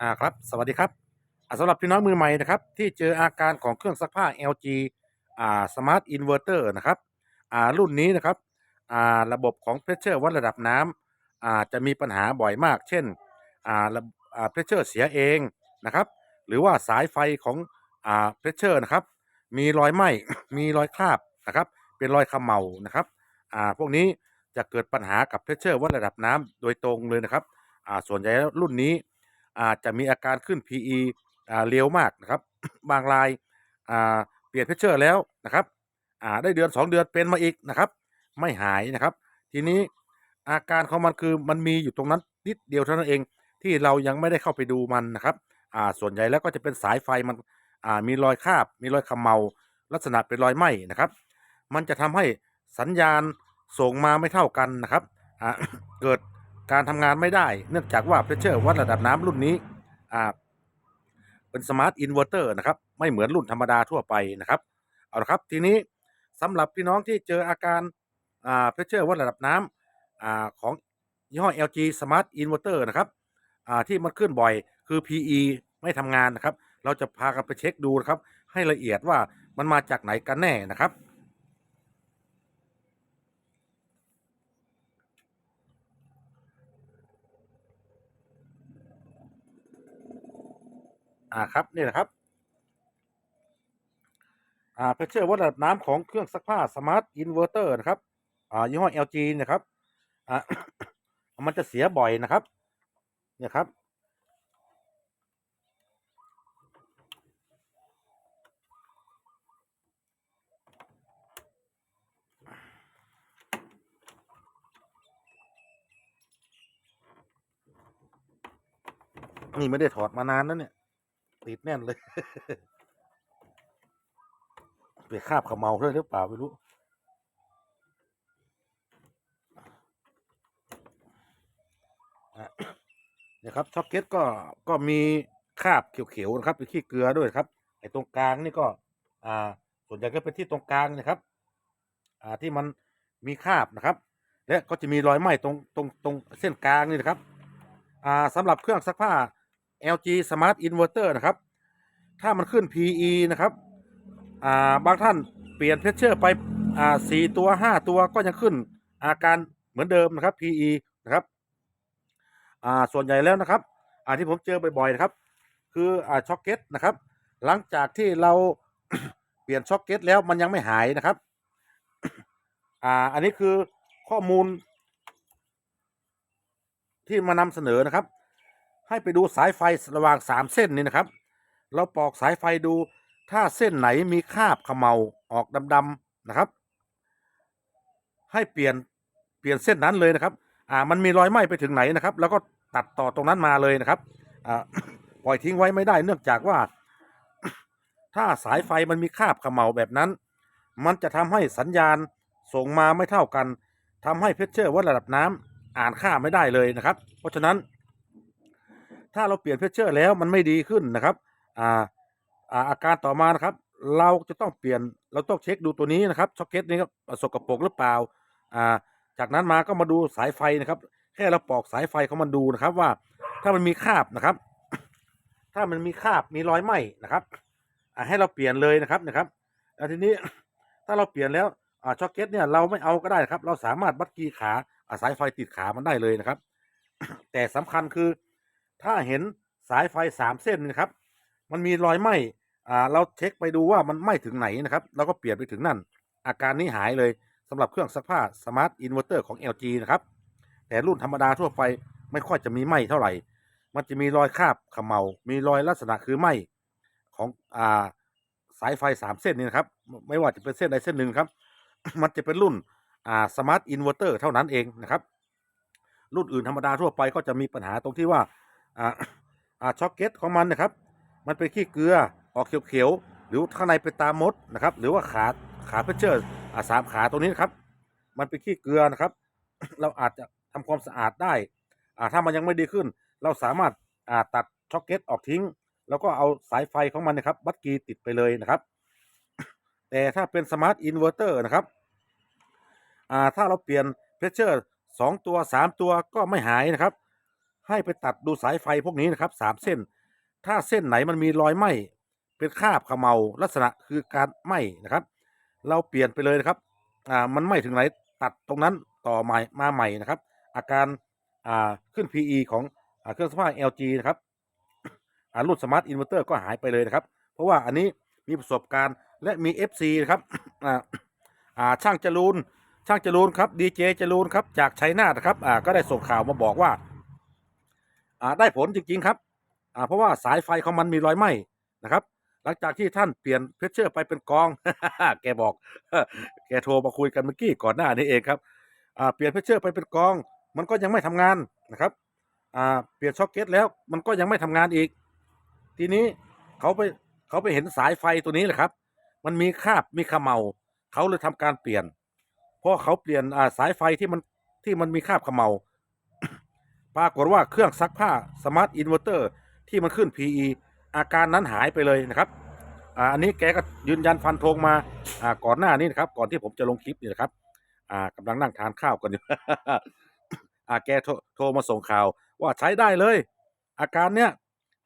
อ่าครับ สวัสดีครับสำหรับพี่น้องมือใหม่นะครับ ที่เจออาการของเครื่องซักผ้า LG อ่า Smart Inverter นะครับอ่ารุ่นนี้นะครับอ่าระบบของเพรสเชอร์วัดระดับน้ำอ่าจะมีปัญหาบ่อยมาก เช่นอ่าระอ่าเพรสเชอร์เสียเองนะครับ หรือว่าสายไฟของอ่าเพรสเชอร์นะครับ มีรอยไหม้มีรอยคราบนะครับ เป็นรอยขมเหลานะครับอ่าพวกนี้จะเกิดปัญหากับเพรสเชอร์วัดระดับน้ำโดยตรงเลยนะครับอ่าส่วนใหญ่รุ่นนี้ อาจจะมีอาการขึ้น PE อ่าเร็วมากนะครับ บางรายอ่าเปลี่ยนเพชเชอร์แล้วนะครับอ่าได้เดือน 2 เดือนเป็นมาอีกนะครับ ไม่หายนะครับ ทีนี้อาการของมันคือมันมีอยู่ตรงนั้นนิดเดียวเท่านั้นเองที่เรายังไม่ได้เข้าไปดูมันนะครับอ่าส่วนใหญ่แล้วก็จะเป็นสายไฟมันอ่ามีรอยคาบ มีรอยขมเมาลักษณะเป็นรอยไหม้นะครับ มันจะทำให้สัญญาณส่งมาไม่เท่ากันนะครับเกิด การทำงานไม่ได้ เนื่องจากว่าเพรสเชอร์วัดระดับน้ำรุ่นนี้อ่าเป็นสมาร์ทอินเวอร์เตอร์นะครับ ไม่เหมือนรุ่นธรรมดาทั่วไปนะครับ เอาละครับ ทีนี้สำหรับพี่น้องที่เจออาการอ่าเพรสเชอร์วัดระดับน้ำอ่าของยี่ห้อ LG Smart Inverter นะครับอ่าที่มันขึ้นบ่อยคือ PE ไม่ทำงานนะครับ เราจะพากันไปเช็คดูนะครับ ให้ละเอียดว่ามันมาจากไหนกันแน่นะครับ อ่าครับนี่แหละครับอ่าเพชเชอร์วัดระดับน้ำของเครื่องซักผ้าสมาร์ทอินเวอร์เตอร์นะครับอ่ายี่ห้อ LG นะครับอ่ามันจะเสียบ่อยนะครับ เนี่ยครับนี่ไม่ได้ถอดมานานแล้วเนี่ย ติดแน่นเลยไปคาบขมเมาด้วยหรือเปล่าไม่รู้อะครับช็อกเก็ตก็ก็มีคาบเขียวๆนะครับเป็นขี้เกลือด้วยครับไอ้ตรงกลางนี่ก็อ่าส่วนใหญ่ก็เป็นที่ตรงกลางนะครับ อ่าที่มันมีคาบนะครับ และก็จะมีรอยไหม้ตรงตรงตรงเส้นกลางนี่นะครับ อ่าสำหรับเครื่องซักผ้า LG Smart Inverter นะครับ ถ้ามันขึ้น PE นะครับอ่าบางท่านเปลี่ยนเพชเชอร์ไปอ่าสี่ตัวห้าตัวก็ยังขึ้นอาการเหมือนเดิมนะครับ PE นะครับอ่าส่วนใหญ่แล้วนะครับอ่าที่ผมเจอบ่อยๆนะครับ คืออ่าช็อกเก็ตนะครับ หลังจากที่เราเปลี่ยนช็อกเก็ตแล้วมันยังไม่หายนะครับอ่าอันนี้คือข้อมูลที่มานำเสนอนะครับ ให้ไปดูสายไฟระหว่างสามเส้นนี้นะครับ เราปอกสายไฟดูถ้าเส้นไหนมีคราบเขมเมาออกดำๆนะครับ ให้เปลี่ยนเปลี่ยนเส้นนั้นเลยนะครับ อ่ามันมีรอยไหม้ไปถึงไหนนะครับ แล้วก็ตัดต่อตรงนั้นมาเลยนะครับอ่าปล่อยทิ้งไว้ไม่ได้เนื่องจากว่า ถ้าสายไฟมันมีคราบเขมเมาแบบนั้น มันจะทำให้สัญญาณส่งมาไม่เท่ากันทำให้เพชเชอร์วัดระดับน้ำอ่านค่าไม่ได้เลยนะครับ เพราะฉะนั้น ถ้าเราเปลี่ยนเพชเชอร์แล้วมันไม่ดีขึ้นนะครับอ่าอ่าอาการต่อมานะครับ เราจะต้องเปลี่ยนเราต้องเช็คดูตัวนี้นะครับช็อกเก็ตนี้ครับสกปรกหรือเปล่าอ่าจากนั้นมาก็มาดูสายไฟนะครับ แค่เราปอกสายไฟเขามันดูนะครับว่า ถ้ามันมีคราบนะครับ ถ้ามันมีคราบมีรอยไหมนะครับให้เราเปลี่ยนเลยนะครับนะครับแล้วทีนี้ถ้าเราเปลี่ยนแล้วอ่าช็อกเก็ตเนี่ยเราไม่เอาก็ได้ครับ เราสามารถวัดกีขาอ่าสายไฟติดขามันได้เลยนะครับ แต่สำคัญคือ ถ้าเห็นสายไฟสามเส้นนะครับ มันมีรอยไหม้อ่าเราเช็คไปดูว่ามันไหม้ถึงไหนนะครับเราก็เปลี่ยนไปถึงนั่น อาการนี้หายเลยสำหรับเครื่องซักผ้าสมาร์ทอินเวอร์เตอร์ของ LG นะครับ แต่รุ่นธรรมดาทั่วไปไม่ค่อยจะมีไหม้เท่าไหร่ มันจะมีรอยคราบขมเมา มีรอยลักษณะคือไหม้ของอ่าสายไฟสามเส้นนี่นะครับ ไม่ว่าจะเป็นเส้นใดเส้นหนึ่งครับ มันจะเป็นรุ่นอ่าสมาร์ทอินเวอร์เตอร์เท่านั้นเองนะครับ รุ่นอื่นธรรมดาทั่วไปก็จะมีปัญหาตรงที่ว่า อ่าอ่าช็อกเก็ตของมันนะครับ มันเป็นขี้เกลือออกเขียวๆหรือข้างในเป็นตามดนะครับ หรือว่าขาขาเพชเชอร์อ่าสามขาตรงนี้นะครับ มันเป็นขี้เกลือนะครับ เราอาจจะทำความสะอาดได้อ่าถ้ามันยังไม่ดีขึ้น เราสามารถอ่าตัดช็อกเก็ตออกทิ้ง แล้วก็เอาสายไฟของมันนะครับวัดกีติดไปเลยนะครับ แต่ถ้าเป็นสมาร์ทอินเวอร์เตอร์นะครับอ่าถ้าเราเปลี่ยนเพชเชอร์สองตัวสามตัวก็ไม่หายนะครับ ให้ไปตัดดูสายไฟพวกนี้นะครับสามเส้น ถ้าเส้นไหนมันมีรอยไหมเป็นคราบขมเมาลักษณะคือการไหมนะครับ เราเปลี่ยนไปเลยนะครับอ่ามันไหมถึงไหนตัดตรงนั้นต่อใหม่มาใหม่นะครับ อาการอ่าขึ้น PE ของอเครื่องซักผ้า LG นะครับอ่ารุ่นสมาร์ทอินเวอร์เตอร์ก็หายไปเลยนะครับ เพราะว่าอันนี้มีประสบการณ์และมี FC นะครับอ่าอ่าช่างจรูนช่างจรูนครับดีเจจรูนครับจากชัยนาทนะครับอ่าก็ได้ส่งข่าวมาบอกว่า ได้ผลจริง ๆ ครับเพราะว่าสายไฟของมันมีรอยไหม้นะครับ หลังจากที่ท่านเปลี่ยนเพชเชอร์ไปเป็นกอง แกบอก แกโทรมาคุยกันเมื่อกี้ก่อนหน้านี้เองครับเปลี่ยนเพชเชอร์ไปเป็นกอง มันก็ยังไม่ทำงานนะครับเปลี่ยนช็อคเก็ตแล้วมันก็ยังไม่ทำงานอีก ทีนี้เขาไปเขาไปเห็นสายไฟตัวนี้แหละครับ มันมีคาบมีขมเมาเขาเลยทำการเปลี่ยนเพราะเขาเปลี่ยนสายไฟที่มันที่มันมีคาบขมเมา ปรากฏว่าเครื่องซักผ้าสมาร์ทอินเวอร์เตอร์ที่มันขึ้น PE อาการนั้นหายไปเลยนะครับอ่าอันนี้แกก็ยืนยันฟันธงมาอ่าก่อนหน้านี้นะครับ ก่อนที่ผมจะลงคลิปนี่นะครับอ่ากำลังนั่งทานข้าวกันอยู่อ่าแกโทรโทรมาส่งข่าว ว่าใช้ได้เลย อาการเนี้ย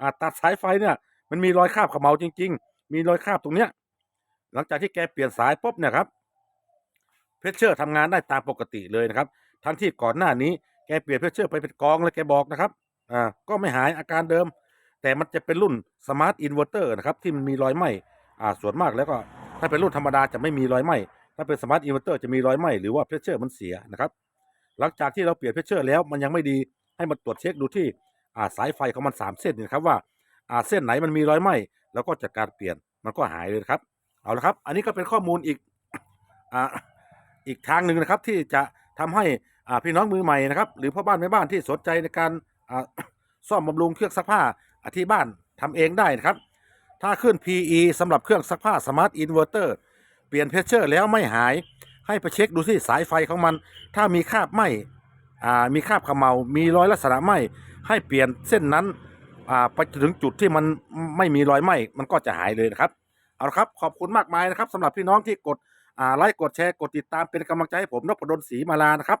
อ่าตัดสายไฟเนี่ย มันมีรอยคราบเขมเมาจริง ๆ มีรอยคราบตรงเนี้ย หลังจากที่แกเปลี่ยนสายปุ๊บเนี่ยครับเพชเชอร์ทำงานได้ตามปกติเลยนะครับ ทั้งที่ก่อนหน้านี้ แกเปลี่ยนเพชเชอร์ไปเป็นกองเลยแกบอกนะครับ อ่า ก็ไม่หายอาการเดิม แต่มันจะเป็นรุ่นสมาร์ทอินเวอร์เตอร์นะครับที่มันมีรอยไหม้อ่าส่วนมากแล้วก็ถ้าเป็นรุ่นธรรมดาจะไม่มีรอยไหม้ถ้าเป็นสมาร์ทอินเวอร์เตอร์จะมีรอยไหม้หรือว่าเพชเชอร์มันเสียนะครับ หลังจากที่เราเปลี่ยนเพชเชอร์แล้วมันยังไม่ดีให้มันตรวจเช็คดูที่อ่าสายไฟของมันสามเส้นนี่นะครับว่าอ่าเส้นไหนมันมีรอยไหม้แล้วก็จัดการเปลี่ยนมันก็หายเลยครับ เอาละครับ อันนี้ก็เป็นข้อมูลอีกอ่าอีกทางหนึ่งนะครับที่จะทำให้ พี่น้องมือใหม่นะครับหรือพ่อบ้านแม่บ้านที่สนใจในการซ่อมบำรุงเครื่องซักผ้าที่บ้านทำเองได้นะครับ ถ้าขึ้น PE สำหรับเครื่องซักผ้าสมาร์ทอินเวอร์เตอร์เปลี่ยนเพชเชอร์แล้วไม่หาย ให้ไปเช็คดูที่สายไฟของมัน ถ้ามีคราบไหมมีคราบขมเมามีรอยลักษณะไหมให้เปลี่ยนเส้นนั้นไปถึงจุดที่มันไม่มีรอยไหมมันก็จะหายเลยนะครับเอาละครับขอบคุณมากมายนะครับสำหรับพี่น้องที่กดไลค์กดแชร์กดติดตามเป็นกำลังใจให้ผมนพดลศรีมาลานะครับ